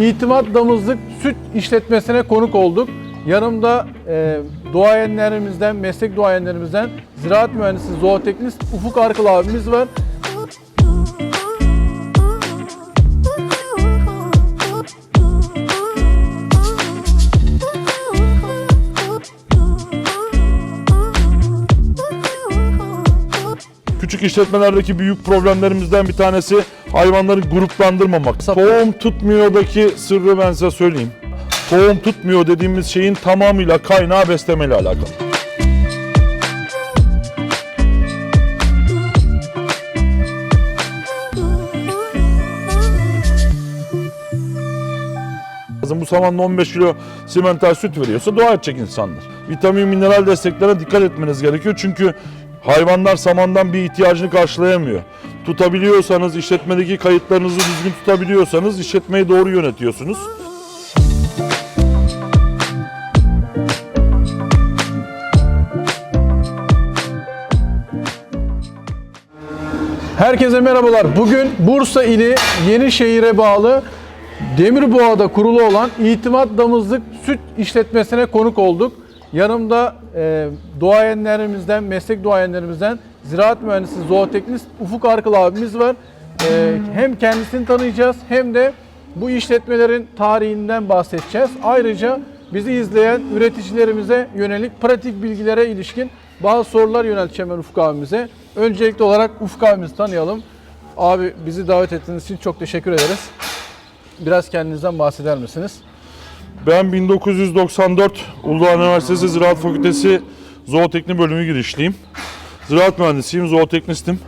İtimat Damızlık Süt işletmesine konuk olduk. Yanımda e, duayenlerimizden, meslek duayenlerimizden ziraat mühendisi, zooteknist Ufuk Arkıl abimiz var. Küçük işletmelerdeki büyük problemlerimizden bir tanesi hayvanları gruplandırmamak. Tohum tutmuyordaki sırrı ben size söyleyeyim. Tohum tutmuyor dediğimiz şeyin tamamıyla kaynağı beslemeyle alakalı. Lazım. Bu samanla 15 kilo simental süt veriyorsa dua edecek insanlar. Vitamin, mineral desteklerine dikkat etmeniz gerekiyor. Çünkü hayvanlar samandan bir ihtiyacını karşılayamıyor. Tutabiliyorsanız, işletmedeki kayıtlarınızı düzgün tutabiliyorsanız işletmeyi doğru yönetiyorsunuz. Herkese merhabalar. Bugün Bursa ili Yenişehir'e bağlı Demirboğa'da kurulu olan İtimat Damızlık Süt işletmesine konuk olduk. Yanımda e, duayenlerimizden, meslek duayenlerimizden ziraat mühendisi, zooteknist Ufuk Arkıl abimiz var. E, hem kendisini tanıyacağız hem de bu işletmelerin tarihinden bahsedeceğiz. Ayrıca bizi izleyen üreticilerimize yönelik pratik bilgilere ilişkin bazı sorular yönelteceğim ben Ufuk abimize. Öncelikli olarak Ufuk abimizi tanıyalım. Abi bizi davet ettiğiniz için çok teşekkür ederiz. Biraz kendinizden bahseder misiniz? Ben 1994 Uludağ Üniversitesi Ziraat Fakültesi Zootekni Bölümü girişliyim. Ziraat mühendisiyim, zooteknistim.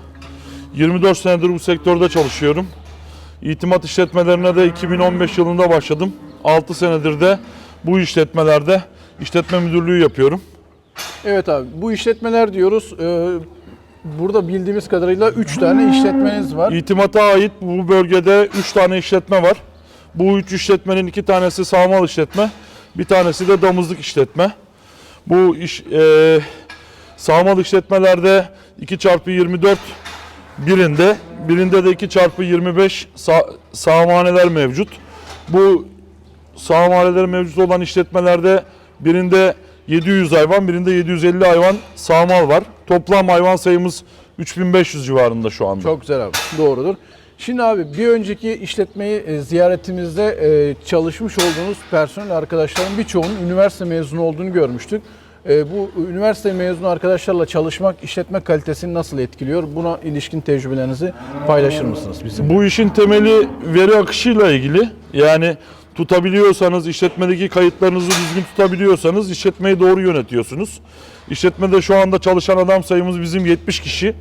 24 senedir bu sektörde çalışıyorum. İtimat işletmelerine de 2015 yılında başladım. 6 senedir de bu işletmelerde işletme müdürlüğü yapıyorum. Evet abi bu işletmeler diyoruz. Ee, burada bildiğimiz kadarıyla 3 tane işletmeniz var. İtimata ait bu bölgede 3 tane işletme var. Bu 3 işletmenin 2 tanesi sağmal işletme, bir tanesi de damızlık işletme. Bu iş e, sağmal işletmelerde 2 çarpı 24 birinde, birinde de 2 çarpı 25 sağ, sağmaneler mevcut. Bu sağmaneler mevcut olan işletmelerde birinde 700 hayvan, birinde 750 hayvan sağmal var. Toplam hayvan sayımız 3500 civarında şu anda. Çok güzel abi. Doğrudur. Şimdi abi bir önceki işletmeyi e, ziyaretimizde e, çalışmış olduğunuz personel arkadaşların birçoğunun üniversite mezunu olduğunu görmüştük. E, bu üniversite mezunu arkadaşlarla çalışmak işletme kalitesini nasıl etkiliyor? Buna ilişkin tecrübelerinizi paylaşır mısınız bizim? Bu işin temeli veri akışıyla ilgili. Yani tutabiliyorsanız, işletmedeki kayıtlarınızı düzgün tutabiliyorsanız işletmeyi doğru yönetiyorsunuz. İşletmede şu anda çalışan adam sayımız bizim 70 kişi.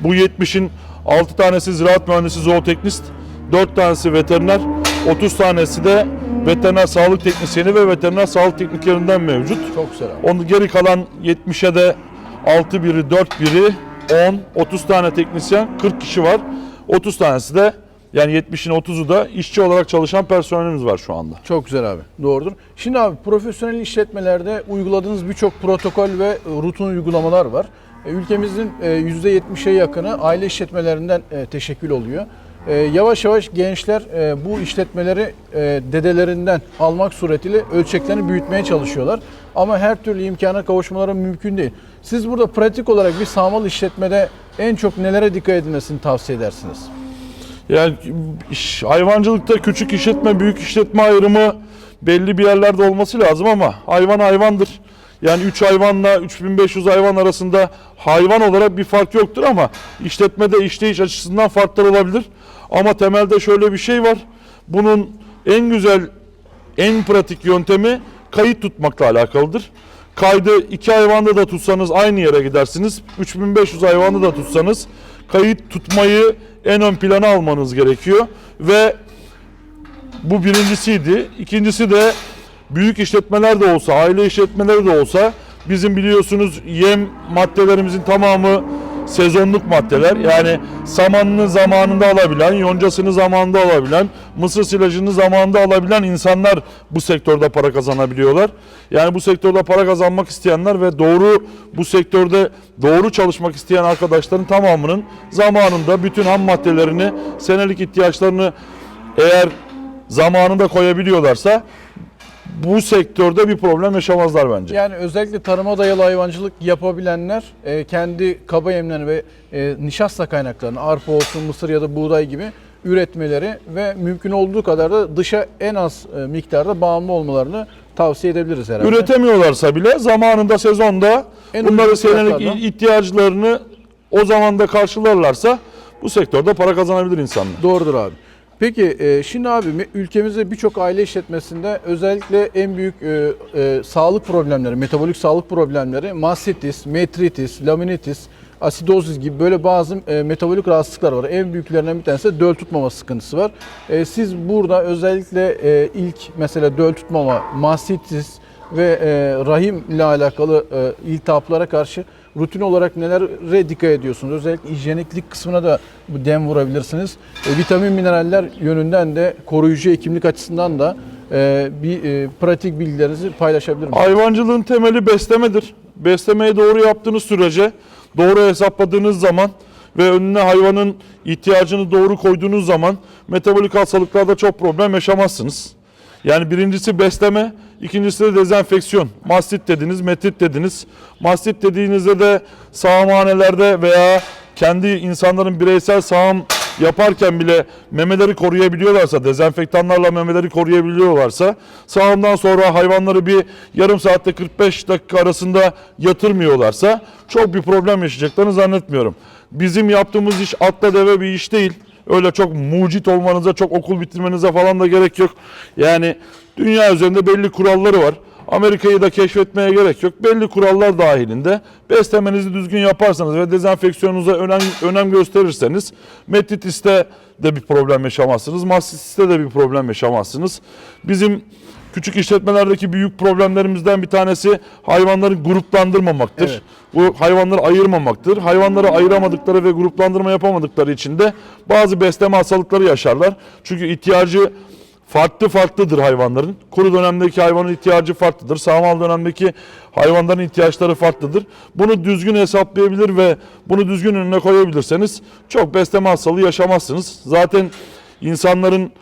Bu 70'in 6 tanesi ziraat mühendisi zooteknist, 4 tanesi veteriner, 30 tanesi de veteriner sağlık teknisyeni ve veteriner sağlık tekniklerinden mevcut. Çok güzel abi. Onun geri kalan 70'e de 6 biri, 4 biri, 10, 30 tane teknisyen, 40 kişi var. 30 tanesi de yani 70'in 30'u da işçi olarak çalışan personelimiz var şu anda. Çok güzel abi. Doğrudur. Şimdi abi profesyonel işletmelerde uyguladığınız birçok protokol ve rutin uygulamalar var. E, Ülkemizin e, %70'e yakını aile işletmelerinden e, teşekkül oluyor. E, Yavaş yavaş gençler bu işletmeleri dedelerinden almak suretiyle ölçeklerini büyütmeye çalışıyorlar. Ama her türlü imkana kavuşmaları mümkün değil. Siz burada pratik olarak bir sağmal işletmede en çok nelere dikkat edilmesini tavsiye edersiniz? Yani hayvancılıkta küçük işletme, büyük işletme ayrımı belli bir yerlerde olması lazım ama hayvan hayvandır. Yani 3 hayvanla 3500 hayvan arasında hayvan olarak bir fark yoktur ama işletmede işleyiş açısından farklar olabilir. Ama temelde şöyle bir şey var. Bunun en güzel, en pratik yöntemi kayıt tutmakla alakalıdır. Kaydı iki hayvanda da tutsanız aynı yere gidersiniz. 3500 hayvanda da tutsanız kayıt tutmayı en ön plana almanız gerekiyor. Ve bu birincisiydi. İkincisi de büyük işletmeler de olsa, aile işletmeleri de olsa bizim biliyorsunuz yem maddelerimizin tamamı sezonluk maddeler. Yani samanını zamanında alabilen, yoncasını zamanında alabilen, mısır silajını zamanında alabilen insanlar bu sektörde para kazanabiliyorlar. Yani bu sektörde para kazanmak isteyenler ve doğru bu sektörde doğru çalışmak isteyen arkadaşların tamamının zamanında bütün ham maddelerini, senelik ihtiyaçlarını eğer zamanında koyabiliyorlarsa bu sektörde bir problem yaşamazlar bence. Yani özellikle tarıma dayalı hayvancılık yapabilenler e, kendi kaba yemlerini ve e, nişasta kaynaklarını arpa olsun, mısır ya da buğday gibi üretmeleri ve mümkün olduğu kadar da dışa en az e, miktarda bağımlı olmalarını tavsiye edebiliriz herhalde. Üretemiyorlarsa bile zamanında sezonda En bunları uygun senelik fiyatlardan. ihtiyaçlarını o zamanda karşılarlarsa bu sektörde para kazanabilir insanlar. Doğrudur abi. Peki e, şimdi abi ülkemizde birçok aile işletmesinde özellikle en büyük e, e, sağlık problemleri, metabolik sağlık problemleri mastitis, metritis, laminitis, asidozis gibi böyle bazı e, metabolik rahatsızlıklar var. En büyüklerinden bir tanesi de döl tutmama sıkıntısı var. E, siz burada özellikle e, ilk mesela döl tutmama, mastitis ve e, rahim ile alakalı e, iltihaplara karşı rutin olarak nelere dikkat ediyorsunuz? Özellikle hijyeniklik kısmına da bu dem vurabilirsiniz. E, vitamin mineraller yönünden de koruyucu hekimlik açısından da e, bir e, pratik bilgilerinizi paylaşabilir misiniz? Hayvancılığın temeli beslemedir. Beslemeyi doğru yaptığınız sürece, doğru hesapladığınız zaman ve önüne hayvanın ihtiyacını doğru koyduğunuz zaman metabolik hastalıklarda çok problem yaşamazsınız. Yani birincisi besleme, ikincisi de dezenfeksiyon. Mastit dediniz, metrit dediniz. Mastit dediğinizde de sağımhanelerde veya kendi insanların bireysel sağım yaparken bile memeleri koruyabiliyorlarsa, dezenfektanlarla memeleri koruyabiliyorlarsa sağımdan sonra hayvanları bir yarım saatte 45 dakika arasında yatırmıyorlarsa çok bir problem yaşayacaklarını zannetmiyorum. Bizim yaptığımız iş atla deve bir iş değil. Öyle çok mucit olmanıza, çok okul bitirmenize falan da gerek yok. Yani dünya üzerinde belli kuralları var. Amerika'yı da keşfetmeye gerek yok. Belli kurallar dahilinde beslemenizi düzgün yaparsanız ve dezenfeksiyonunuza önem, önem gösterirseniz metritiste de bir problem yaşamazsınız. Mastitiste de bir problem yaşamazsınız. Bizim küçük işletmelerdeki büyük problemlerimizden bir tanesi hayvanları gruplandırmamaktır. Evet. Bu hayvanları ayırmamaktır. Hayvanları ayıramadıkları ve gruplandırma yapamadıkları için de bazı besleme hastalıkları yaşarlar. Çünkü ihtiyacı farklı farklıdır hayvanların. Kuru dönemdeki hayvanın ihtiyacı farklıdır. Sağmal dönemdeki hayvanların ihtiyaçları farklıdır. Bunu düzgün hesaplayabilir ve bunu düzgün önüne koyabilirseniz çok besleme hastalığı yaşamazsınız. Zaten insanların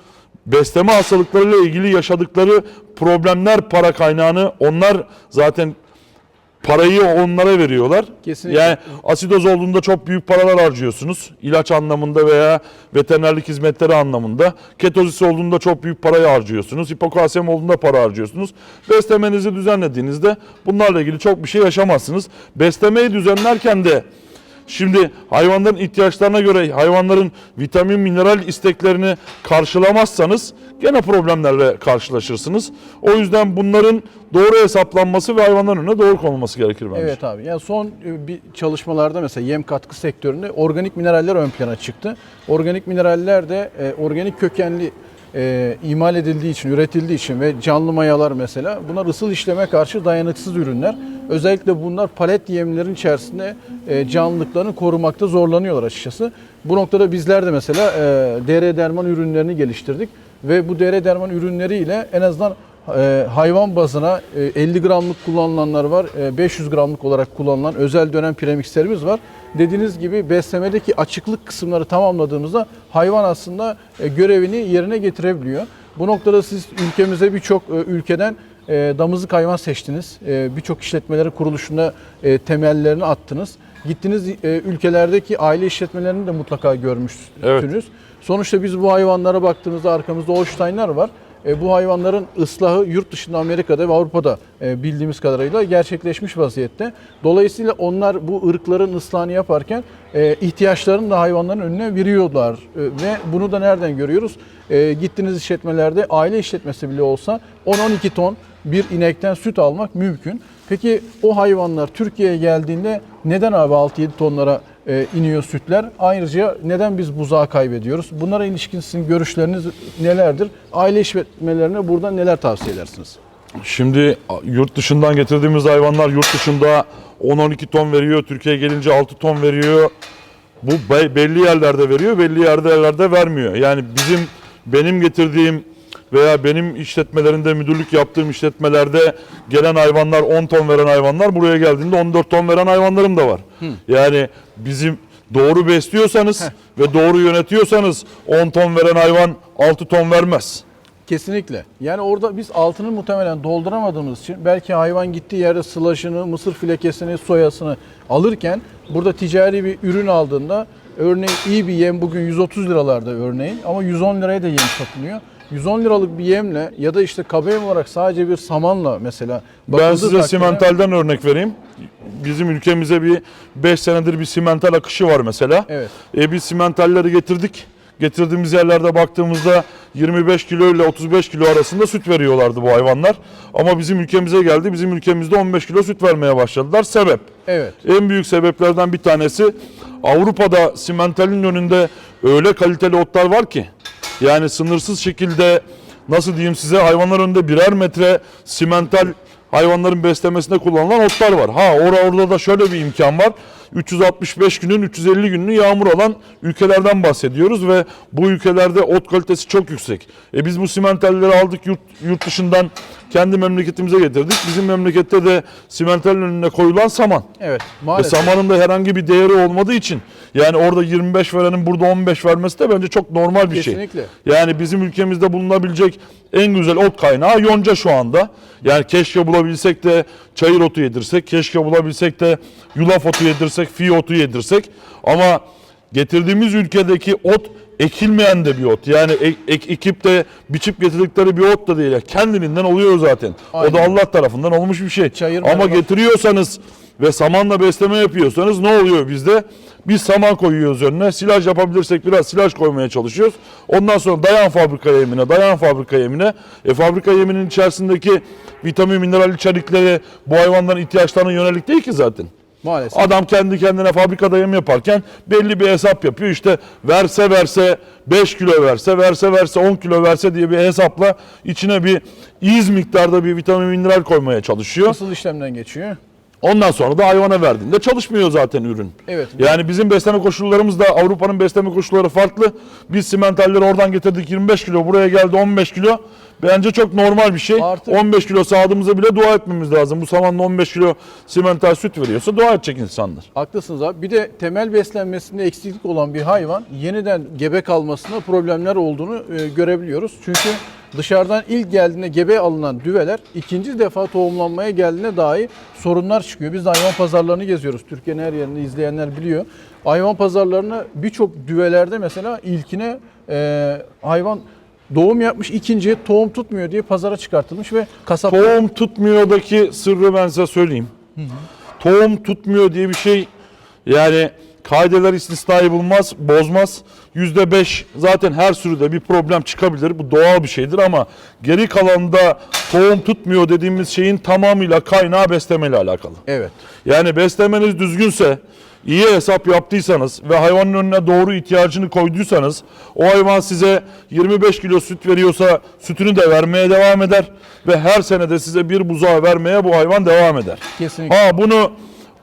besleme hastalıklarıyla ilgili yaşadıkları problemler para kaynağını onlar zaten parayı onlara veriyorlar. Kesinlikle. Yani asidoz olduğunda çok büyük paralar harcıyorsunuz. İlaç anlamında veya veterinerlik hizmetleri anlamında. Ketozis olduğunda çok büyük parayı harcıyorsunuz. Hipokalsiyum olduğunda para harcıyorsunuz. Beslemenizi düzenlediğinizde bunlarla ilgili çok bir şey yaşamazsınız. Beslemeyi düzenlerken de Şimdi hayvanların ihtiyaçlarına göre hayvanların vitamin, mineral isteklerini karşılamazsanız gene problemlerle karşılaşırsınız. O yüzden bunların doğru hesaplanması ve hayvanların önüne doğru konulması gerekir bence. Evet abi. Yani son e, bir çalışmalarda mesela yem katkı sektöründe organik mineraller ön plana çıktı. Organik mineraller de e, organik kökenli e, imal edildiği için, üretildiği için ve canlı mayalar mesela bunlar ısıl işleme karşı dayanıksız ürünler. Özellikle bunlar palet yemlerin içerisinde e, canlılıklarını korumakta zorlanıyorlar açıkçası. Bu noktada bizler de mesela e, DR derman ürünlerini geliştirdik ve bu DR derman ürünleriyle en azından e, hayvan bazına e, 50 gramlık kullanılanlar var, e, 500 gramlık olarak kullanılan özel dönem premikslerimiz var. Dediğiniz gibi beslemedeki açıklık kısımları tamamladığımızda hayvan aslında e, görevini yerine getirebiliyor. Bu noktada siz ülkemize birçok e, ülkeden e, damızlık hayvan seçtiniz. E, birçok işletmeleri kuruluşunda e, temellerini attınız. Gittiniz e, ülkelerdeki aile işletmelerini de mutlaka görmüşsünüz. Evet. Sonuçta biz bu hayvanlara baktığımızda arkamızda Holstein'ler var. E, bu hayvanların ıslahı yurt dışında Amerika'da ve Avrupa'da e, bildiğimiz kadarıyla gerçekleşmiş vaziyette. Dolayısıyla onlar bu ırkların ıslahını yaparken e, ihtiyaçlarını da hayvanların önüne veriyorlar. E, ve bunu da nereden görüyoruz? E, gittiğiniz işletmelerde aile işletmesi bile olsa 10-12 ton bir inekten süt almak mümkün. Peki o hayvanlar Türkiye'ye geldiğinde neden abi 6-7 tonlara e, iniyor sütler? Ayrıca neden biz buzağı kaybediyoruz? Bunlara ilişkin sizin görüşleriniz nelerdir? Aile işletmelerine burada neler tavsiye edersiniz? Şimdi yurt dışından getirdiğimiz hayvanlar yurt dışında 10-12 ton veriyor. Türkiye'ye gelince 6 ton veriyor. Bu be- belli yerlerde veriyor, belli yerlerde vermiyor. Yani bizim benim getirdiğim veya benim işletmelerinde müdürlük yaptığım işletmelerde gelen hayvanlar 10 ton veren hayvanlar buraya geldiğinde 14 ton veren hayvanlarım da var. Yani bizim doğru besliyorsanız ve doğru yönetiyorsanız 10 ton veren hayvan 6 ton vermez. Kesinlikle. Yani orada biz altını muhtemelen dolduramadığımız için belki hayvan gittiği yerde sılaşını, mısır filekesini, soyasını alırken burada ticari bir ürün aldığında örneğin iyi bir yem bugün 130 liralarda örneğin ama 110 liraya da yem satılıyor. 110 liralık bir yemle ya da işte kaba yem olarak sadece bir samanla mesela Ben size takdirde- simentalden örnek vereyim. Bizim ülkemize bir 5 senedir bir simental akışı var mesela. Evet. E biz simentalleri getirdik. Getirdiğimiz yerlerde baktığımızda 25 kilo ile 35 kilo arasında süt veriyorlardı bu hayvanlar. Ama bizim ülkemize geldi. Bizim ülkemizde 15 kilo süt vermeye başladılar. Sebep? Evet. En büyük sebeplerden bir tanesi Avrupa'da simentalin önünde öyle kaliteli otlar var ki yani sınırsız şekilde nasıl diyeyim size hayvanlar önünde birer metre simental hayvanların beslemesinde kullanılan otlar var. Ha orada orada da şöyle bir imkan var. 365 günün 350 gününü yağmur alan ülkelerden bahsediyoruz ve bu ülkelerde ot kalitesi çok yüksek. E biz bu simentalleri aldık yurt, yurt dışından kendi memleketimize getirdik. Bizim memlekette de simentalin önüne koyulan saman. Evet. Ve Maalesef. samanın da herhangi bir değeri olmadığı için yani orada 25 verenin burada 15 vermesi de bence çok normal bir şey. Kesinlikle. Yani bizim ülkemizde bulunabilecek en güzel ot kaynağı yonca şu anda. Yani keşke bulabilsek de çayır otu yedirsek, keşke bulabilsek de yulaf otu yedirsek, fi otu yedirsek. Ama getirdiğimiz ülkedeki ot ekilmeyen de bir ot. Yani ek, ek- ekip de biçip getirdikleri bir ot da değil. Yani Kendiliğinden oluyor zaten. O da Aynen. Allah tarafından olmuş bir şey. Çayır Ama merhaba. getiriyorsanız ve samanla besleme yapıyorsanız ne oluyor bizde? Biz saman koyuyoruz önüne. Silaj yapabilirsek biraz silaj koymaya çalışıyoruz. Ondan sonra dayan fabrika yemine, dayan fabrika yemine. E fabrika yeminin içerisindeki vitamin, mineral içerikleri bu hayvanların ihtiyaçlarına yönelik değil ki zaten. Maalesef. Adam kendi kendine fabrikada yem yaparken belli bir hesap yapıyor. İşte verse verse 5 kilo verse, verse verse 10 kilo verse diye bir hesapla içine bir iz miktarda bir vitamin mineral koymaya çalışıyor. Nasıl işlemden geçiyor? Ondan sonra da hayvana verdiğinde çalışmıyor zaten ürün. Evet. Yani bizim besleme koşullarımız da Avrupa'nın besleme koşulları farklı. Biz simentalleri oradan getirdik 25 kilo, buraya geldi 15 kilo. Bence çok normal bir şey. Artı- 15 kilo sağdığımıza bile dua etmemiz lazım. Bu samanla 15 kilo simental süt veriyorsa dua edecek insanlar. Haklısınız abi. Bir de temel beslenmesinde eksiklik olan bir hayvan yeniden gebe kalmasında problemler olduğunu e, görebiliyoruz. Çünkü dışarıdan ilk geldiğinde gebe alınan düveler ikinci defa tohumlanmaya geldiğinde dahi sorunlar çıkıyor. Biz de hayvan pazarlarını geziyoruz. Türkiye'nin her yerinde izleyenler biliyor. Hayvan pazarlarına birçok düvelerde mesela ilkine e, hayvan doğum yapmış ikinciye tohum tutmuyor diye pazara çıkartılmış ve kasap Tohum tutmuyordaki sırrı ben size söyleyeyim. Tohum tutmuyor diye bir şey yani kaideler istisnayı bulmaz, bozmaz. Yüzde beş zaten her sürüde bir problem çıkabilir. Bu doğal bir şeydir ama geri kalanında tohum tutmuyor dediğimiz şeyin tamamıyla kaynağı beslemeyle alakalı. Evet. Yani beslemeniz düzgünse, iyi hesap yaptıysanız ve hayvanın önüne doğru ihtiyacını koyduysanız o hayvan size 25 kilo süt veriyorsa sütünü de vermeye devam eder ve her senede size bir buzağı vermeye bu hayvan devam eder. Kesinlikle. Ha bunu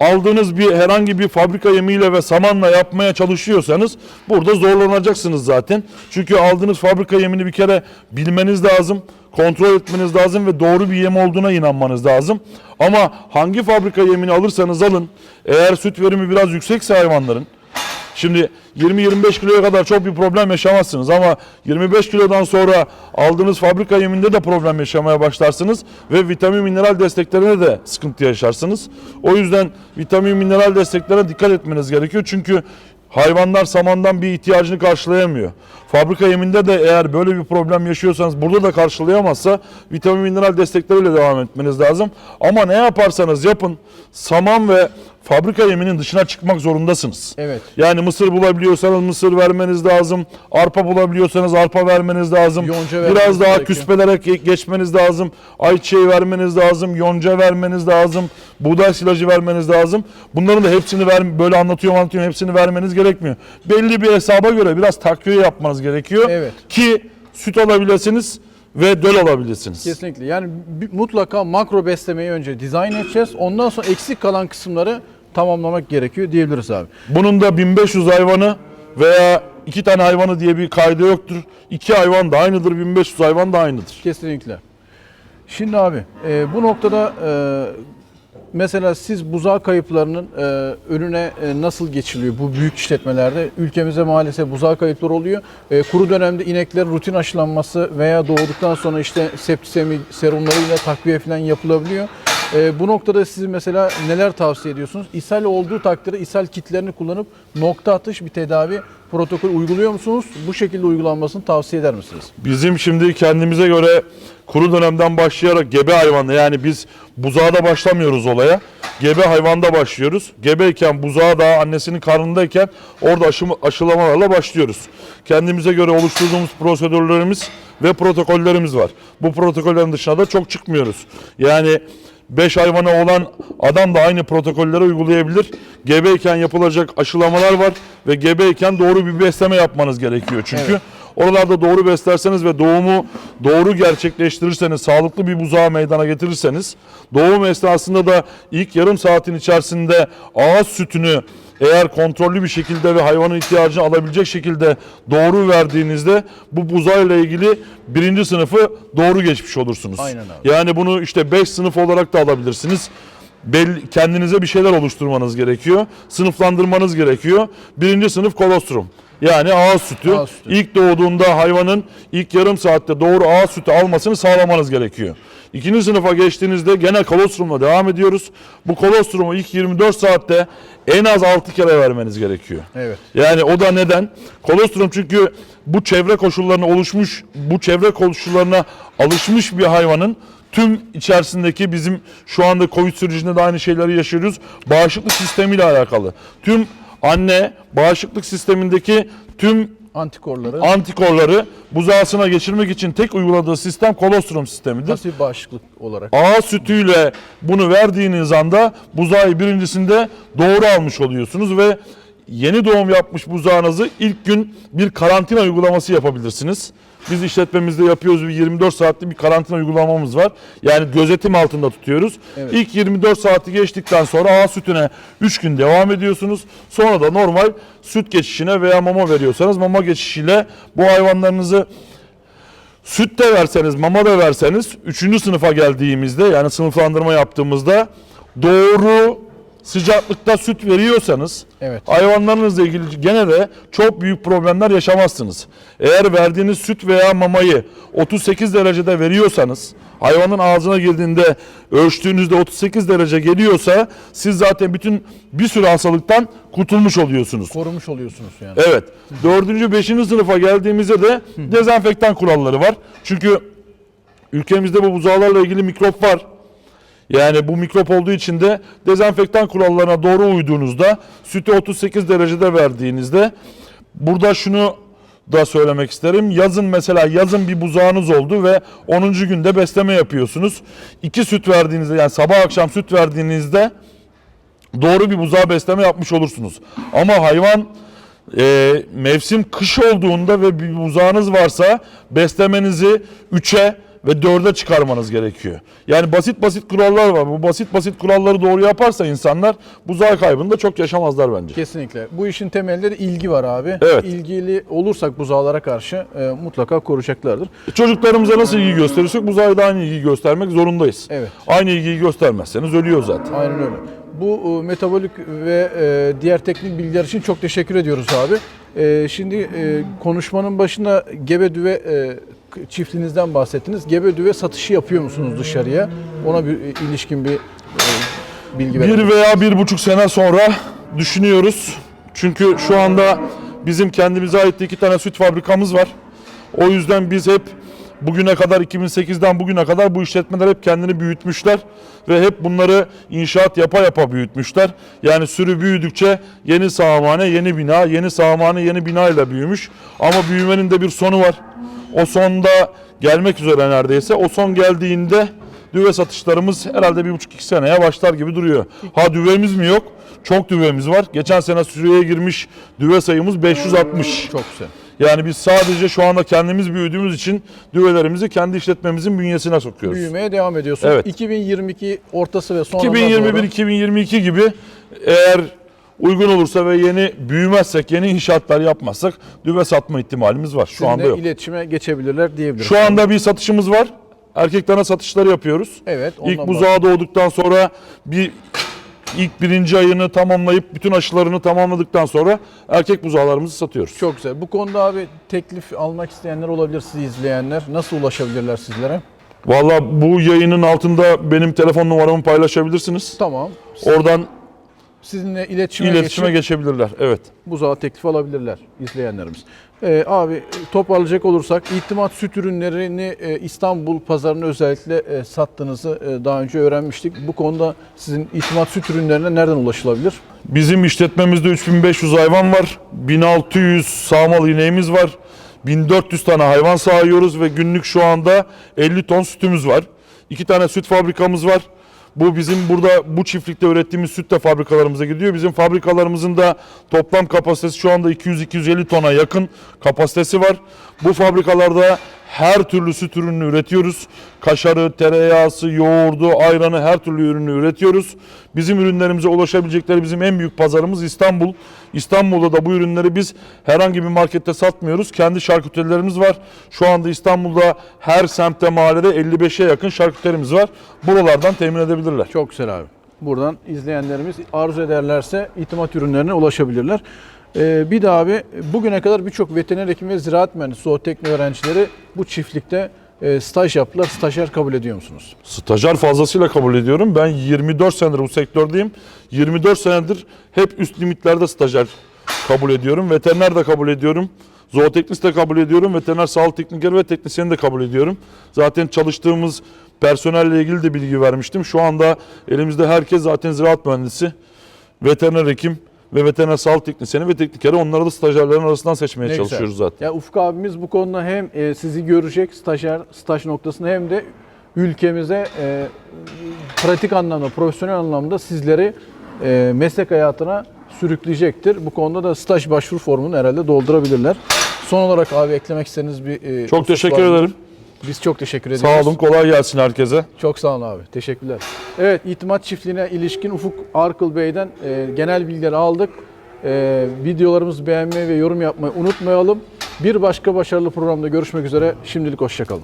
aldığınız bir herhangi bir fabrika yemiyle ve samanla yapmaya çalışıyorsanız burada zorlanacaksınız zaten. Çünkü aldığınız fabrika yemini bir kere bilmeniz lazım, kontrol etmeniz lazım ve doğru bir yem olduğuna inanmanız lazım. Ama hangi fabrika yemini alırsanız alın, eğer süt verimi biraz yüksekse hayvanların, Şimdi 20-25 kiloya kadar çok bir problem yaşamazsınız ama 25 kilodan sonra aldığınız fabrika yeminde de problem yaşamaya başlarsınız ve vitamin mineral desteklerine de sıkıntı yaşarsınız. O yüzden vitamin mineral desteklerine dikkat etmeniz gerekiyor çünkü hayvanlar samandan bir ihtiyacını karşılayamıyor. Fabrika yeminde de eğer böyle bir problem yaşıyorsanız burada da karşılayamazsa vitamin mineral destekleriyle devam etmeniz lazım. Ama ne yaparsanız yapın saman ve fabrika yeminin dışına çıkmak zorundasınız. Evet. Yani mısır bulabiliyorsanız mısır vermeniz lazım. Arpa bulabiliyorsanız arpa vermeniz lazım. Yonca Biraz daha gerekiyor. küspelere ge- geçmeniz lazım. Ayçiçeği vermeniz lazım. Yonca vermeniz lazım. Buğday silajı vermeniz lazım. Bunların da hepsini ver böyle anlatıyorum anlatıyorum hepsini vermeniz gerekmiyor. Belli bir hesaba göre biraz takviye yapmanız gerekiyor. Evet. Ki süt alabilirsiniz ve döl alabilirsiniz. Kesinlikle. Yani mutlaka makro beslemeyi önce dizayn edeceğiz. Ondan sonra eksik kalan kısımları tamamlamak gerekiyor diyebiliriz abi. Bunun da 1500 hayvanı veya iki tane hayvanı diye bir kaydı yoktur. İki hayvan da aynıdır, 1500 hayvan da aynıdır. Kesinlikle. Şimdi abi e, bu noktada e, Mesela siz buzağı kayıplarının e, önüne e, nasıl geçiliyor bu büyük işletmelerde? Ülkemizde maalesef buzağı kayıpları oluyor. E, kuru dönemde ineklerin rutin aşılanması veya doğduktan sonra işte septisemi serumlarıyla takviye falan yapılabiliyor. E, bu noktada siz mesela neler tavsiye ediyorsunuz? İshal olduğu takdirde ishal kitlerini kullanıp nokta atış bir tedavi protokolü uyguluyor musunuz? Bu şekilde uygulanmasını tavsiye eder misiniz? Bizim şimdi kendimize göre kuru dönemden başlayarak gebe hayvanla yani biz buzağda başlamıyoruz olaya. Gebe hayvanda başlıyoruz. Gebeyken buzağı daha annesinin karnındayken orada aşı, aşılamalarla başlıyoruz. Kendimize göre oluşturduğumuz prosedürlerimiz ve protokollerimiz var. Bu protokollerin dışına da çok çıkmıyoruz. Yani 5 hayvanı olan adam da aynı protokolleri uygulayabilir. Gebeyken yapılacak aşılamalar var ve gebeyken doğru bir besleme yapmanız gerekiyor. Çünkü Evet. Oralarda doğru beslerseniz ve doğumu doğru gerçekleştirirseniz, sağlıklı bir buzağı meydana getirirseniz, doğum esnasında da ilk yarım saatin içerisinde ağız sütünü eğer kontrollü bir şekilde ve hayvanın ihtiyacını alabilecek şekilde doğru verdiğinizde bu buzağıyla ilgili birinci sınıfı doğru geçmiş olursunuz. Aynen abi. Yani bunu işte 5 sınıf olarak da alabilirsiniz. Belli, kendinize bir şeyler oluşturmanız gerekiyor. Sınıflandırmanız gerekiyor. Birinci sınıf kolostrum. Yani ağız sütü. Ağız sütü. İlk doğduğunda hayvanın ilk yarım saatte doğru ağız sütü almasını sağlamanız gerekiyor. İkinci sınıfa geçtiğinizde gene kolostrumla devam ediyoruz. Bu kolostrumu ilk 24 saatte en az 6 kere vermeniz gerekiyor. Evet. Yani o da neden? Kolostrum çünkü bu çevre koşullarına oluşmuş, bu çevre koşullarına alışmış bir hayvanın tüm içerisindeki bizim şu anda Covid sürecinde de aynı şeyleri yaşıyoruz. Bağışıklık sistemiyle alakalı. Tüm anne bağışıklık sistemindeki tüm Antikorları, antikorları buzağısına geçirmek için tek uyguladığı sistem kolostrum sistemidir. pasif bağışıklık olarak. Ağız sütüyle bunu verdiğiniz anda buzağı birincisinde doğru almış oluyorsunuz ve yeni doğum yapmış buzağınızı ilk gün bir karantina uygulaması yapabilirsiniz. Biz işletmemizde yapıyoruz bir 24 saatlik bir karantina uygulamamız var. Yani gözetim altında tutuyoruz. Evet. İlk 24 saati geçtikten sonra ağız sütüne 3 gün devam ediyorsunuz. Sonra da normal süt geçişine veya mama veriyorsanız mama geçişiyle bu hayvanlarınızı Süt de verseniz, mama da verseniz 3. sınıfa geldiğimizde yani sınıflandırma yaptığımızda doğru sıcaklıkta süt veriyorsanız Evet. hayvanlarınızla ilgili gene de çok büyük problemler yaşamazsınız. Eğer verdiğiniz süt veya mamayı 38 derecede veriyorsanız hayvanın ağzına girdiğinde ölçtüğünüzde 38 derece geliyorsa siz zaten bütün bir sürü hastalıktan kurtulmuş oluyorsunuz. Korumuş oluyorsunuz yani. Evet. Dördüncü, beşinci sınıfa geldiğimizde de dezenfektan kuralları var. Çünkü ülkemizde bu buzağlarla ilgili mikrop var. Yani bu mikrop olduğu için de dezenfektan kurallarına doğru uyduğunuzda sütü 38 derecede verdiğinizde burada şunu da söylemek isterim. Yazın mesela yazın bir buzağınız oldu ve 10. günde besleme yapıyorsunuz. İki süt verdiğinizde yani sabah akşam süt verdiğinizde doğru bir buzağı besleme yapmış olursunuz. Ama hayvan e, mevsim kış olduğunda ve bir buzağınız varsa beslemenizi 3'e ve 4'e çıkarmanız gerekiyor. Yani basit basit kurallar var. Bu basit basit kuralları doğru yaparsa insanlar buzağı kaybında çok yaşamazlar bence. Kesinlikle. Bu işin temelinde de ilgi var abi. Evet. İlgili olursak buzağlara karşı e, mutlaka koruyacaklardır. Çocuklarımıza nasıl ilgi gösterirsek buzağa da aynı ilgi göstermek zorundayız. Evet. Aynı ilgiyi göstermezseniz ölüyor zaten. Aynen öyle. Bu e, metabolik ve e, diğer teknik bilgiler için çok teşekkür ediyoruz abi. E, şimdi e, konuşmanın başında gebe düve e, çiftliğinizden bahsettiniz. Gebe düve satışı yapıyor musunuz dışarıya? Ona bir e, ilişkin bir e, bilgi verin. Bir veya bir buçuk sene sonra düşünüyoruz. Çünkü şu anda bizim kendimize ait iki tane süt fabrikamız var. O yüzden biz hep bugüne kadar 2008'den bugüne kadar bu işletmeler hep kendini büyütmüşler ve hep bunları inşaat yapa yapa büyütmüşler. Yani sürü büyüdükçe yeni sağamhane, yeni bina, yeni sağamhane, yeni bina ile büyümüş. Ama büyümenin de bir sonu var. O sonda gelmek üzere neredeyse. O son geldiğinde düve satışlarımız herhalde bir buçuk iki seneye başlar gibi duruyor. Ha düvemiz mi yok? Çok düvemiz var. Geçen sene sürüye girmiş düve sayımız 560. Çok güzel. Yani biz sadece şu anda kendimiz büyüdüğümüz için düvelerimizi kendi işletmemizin bünyesine sokuyoruz. Büyümeye devam ediyorsunuz. Evet. 2022 ortası ve sonuna doğru 2021-2022 gibi eğer uygun olursa ve yeni büyümezsek, yeni inşaatlar yapmazsak düve satma ihtimalimiz var. Şu anda yok. iletişime geçebilirler diyebiliriz. Şu anda bir satışımız var. Erkek dana satışları yapıyoruz. Evet, ondan İlk buzağı doğduktan sonra bir ilk birinci ayını tamamlayıp bütün aşılarını tamamladıktan sonra erkek buzağlarımızı satıyoruz. Çok güzel. Bu konuda abi teklif almak isteyenler olabilir sizi izleyenler. Nasıl ulaşabilirler sizlere? Valla bu yayının altında benim telefon numaramı paylaşabilirsiniz. Tamam. Oradan Sizinle iletişime, iletişime geçip geçebilirler. Evet. buzağa teklif alabilirler izleyenlerimiz. Ee, abi toparlayacak olursak itimat süt ürünlerini e, İstanbul pazarına özellikle e, sattığınızı e, daha önce öğrenmiştik. Bu konuda sizin itimat süt ürünlerine nereden ulaşılabilir? Bizim işletmemizde 3500 hayvan var. 1600 sağmalı ineğimiz var. 1400 tane hayvan sağıyoruz ve günlük şu anda 50 ton sütümüz var. İki tane süt fabrikamız var. Bu bizim burada bu çiftlikte ürettiğimiz süt de fabrikalarımıza gidiyor. Bizim fabrikalarımızın da toplam kapasitesi şu anda 200-250 tona yakın kapasitesi var. Bu fabrikalarda her türlü süt ürününü üretiyoruz. Kaşarı, tereyağısı, yoğurdu, ayranı her türlü ürünü üretiyoruz. Bizim ürünlerimize ulaşabilecekleri bizim en büyük pazarımız İstanbul. İstanbul'da da bu ürünleri biz herhangi bir markette satmıyoruz. Kendi şarküterilerimiz var. Şu anda İstanbul'da her semtte mahallede 55'e yakın şarküterimiz var. Buralardan temin edebilirler. Çok güzel abi. Buradan izleyenlerimiz arzu ederlerse itimat ürünlerine ulaşabilirler. Ee, bir de abi bugüne kadar birçok veteriner hekim ve ziraat mühendisi, zootehnik öğrencileri bu çiftlikte e, staj yaptılar. Stajyer kabul ediyor musunuz? Stajyer fazlasıyla kabul ediyorum. Ben 24 senedir bu sektördeyim. 24 senedir hep üst limitlerde stajyer kabul ediyorum. Veteriner de kabul ediyorum. Zooteknist de kabul ediyorum. Veteriner sağlık teknikeri ve teknisyeni de kabul ediyorum. Zaten çalıştığımız personelle ilgili de bilgi vermiştim. Şu anda elimizde herkes zaten ziraat mühendisi, veteriner hekim ve veteriner sağlık teknisyeni ve teknikeri. Onları da stajyerlerin arasından seçmeye Ne çalışıyoruz güzel. zaten. Ya Ufuk abimiz bu konuda hem e, sizi görecek stajyer, staj noktasında hem de ülkemize e, pratik anlamda, profesyonel anlamda sizleri e, meslek hayatına sürükleyecektir. Bu konuda da staj başvuru formunu herhalde doldurabilirler. Son olarak abi eklemek istediğiniz bir e, Çok teşekkür ederim. Biz çok teşekkür ediyoruz. Sağ olun, kolay gelsin herkese. Çok sağ olun abi. Teşekkürler. Evet, itimat çiftliğine ilişkin Ufuk Arkıl Bey'den e, genel bilgileri aldık. E, videolarımızı beğenmeyi ve yorum yapmayı unutmayalım. Bir başka başarılı programda görüşmek üzere. Şimdilik hoşçakalın.